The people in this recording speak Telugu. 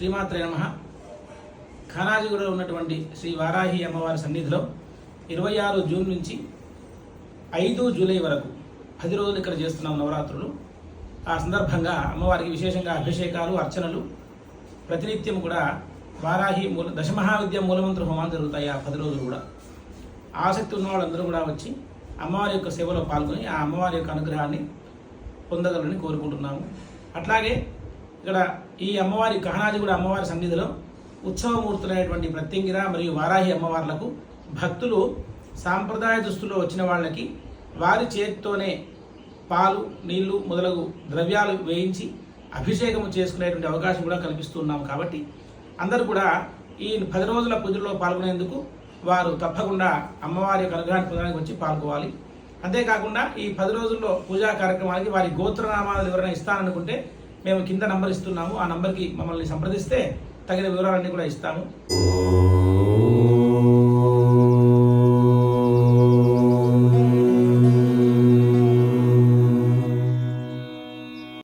శ్రీమాత్రే నమ. ఖానాజిగూడలో ఉన్నటువంటి శ్రీ వారాహి అమ్మవారి సన్నిధిలో ఇరవై ఆరు జూన్ నుంచి ఐదు జూలై వరకు పది రోజులు ఇక్కడ చేస్తున్నాం నవరాత్రులు. ఆ సందర్భంగా అమ్మవారికి విశేషంగా అభిషేకాలు అర్చనలు ప్రతినిత్యం కూడా వారాహి మూల దశమహావిద్య మూలమంత్ర హోమాలు జరుగుతాయి ఆ పది రోజులు కూడా. ఆసక్తి ఉన్న వాళ్ళందరూ కూడా వచ్చి అమ్మవారి యొక్క సేవలో పాల్గొని ఆ అమ్మవారి యొక్క అనుగ్రహాన్ని పొందగలని కోరుకుంటున్నాము. అట్లాగే ఇక్కడ ఈ అమ్మవారి కహనాజిగూడ అమ్మవారి సన్నిధిలో ఉత్సవమూర్తులైనటువంటి ప్రత్యంగిర మరియు వారాహి అమ్మవార్లకు భక్తులు సాంప్రదాయ దుస్తుల్లో వచ్చిన వాళ్ళకి వారి చేతితోనే పాలు నీళ్ళు మొదలగు ద్రవ్యాలు వేయించి అభిషేకం చేసుకునేటువంటి అవకాశం కూడా కల్పిస్తున్నాం కాబట్టి అందరూ కూడా ఈ పది రోజుల పూజల్లో పాల్గొనేందుకు వారు తప్పకుండా అమ్మవారి యొక్క అనుగ్రహాన్ని పొందడానికి వచ్చి పాల్గొవాలి. అంతేకాకుండా ఈ పది రోజుల్లో పూజా కార్యక్రమానికి వారి గోత్రనామాలు ఎవరైనా ఇస్తాననుకుంటే మేము కింద నంబర్ ఇస్తున్నాము. ఆ నంబర్కి మమ్మల్ని సంప్రదిస్తే తగిన వివరాలన్నీ కూడా ఇస్తాము.